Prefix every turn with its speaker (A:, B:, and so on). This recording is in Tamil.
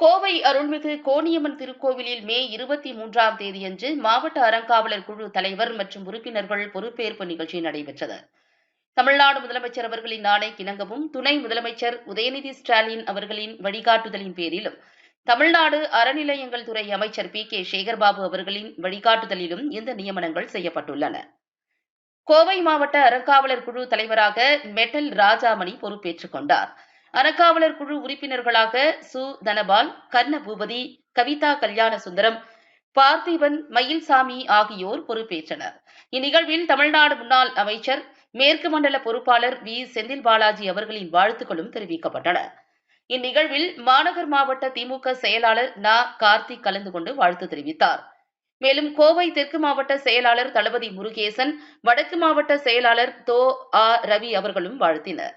A: கோவை அருள்மிகு கோணியம்மன் திருக்கோவிலில் மே இருபத்தி மூன்றாம் தேதியன்று மாவட்ட அறங்காவலர் குழு தலைவர் மற்றும் உறுப்பினர்கள் பொறுப்பேற்பு நிகழ்ச்சி நடைபெற்றது. தமிழ்நாடு முதலமைச்சர் அவர்களின் நாளை கிணங்கவும் துணை முதலமைச்சர் உதயநிதி ஸ்டாலின் அவர்களின் வழிகாட்டுதலின் பேரிலும் தமிழ்நாடு அறநிலையங்கள் துறை அமைச்சர் பி. கே. சேகர்பாபு அவர்களின் வழிகாட்டுதலிலும் இந்த நியமனங்கள் செய்யப்பட்டுள்ளன. கோவை மாவட்ட அறங்காவலர் குழு தலைவராக மெட்டல் ராஜாமணி பொறுப்பேற்றுக் கொண்டார். அறக்காவலர் குழு உறுப்பினர்களாக சு. தனபால் கர்ண பூபதி கவிதா கல்யாண சுந்தரம் பார்த்திபன் மயில்சாமி ஆகியோர் பொறுப்பேற்றனர். இந்நிகழ்வில் தமிழ்நாடு முன்னாள் அமைச்சர் மேற்கு மண்டல பொறுப்பாளர் வி. செந்தில் பாலாஜி அவர்களின் வாழ்த்துக்களும் தெரிவிக்கப்பட்டன. இந்நிகழ்வில் மாநகர் மாவட்ட திமுக செயலாளர் நா. கார்த்திக் கலந்து கொண்டு வாழ்த்து தெரிவித்தார். மேலும் கோவை தெற்கு மாவட்ட செயலாளர் தளபதி முருகேசன் வடக்கு மாவட்ட செயலாளர் தோ. ஆ ரவி அவர்களும் வாழ்த்தினர்.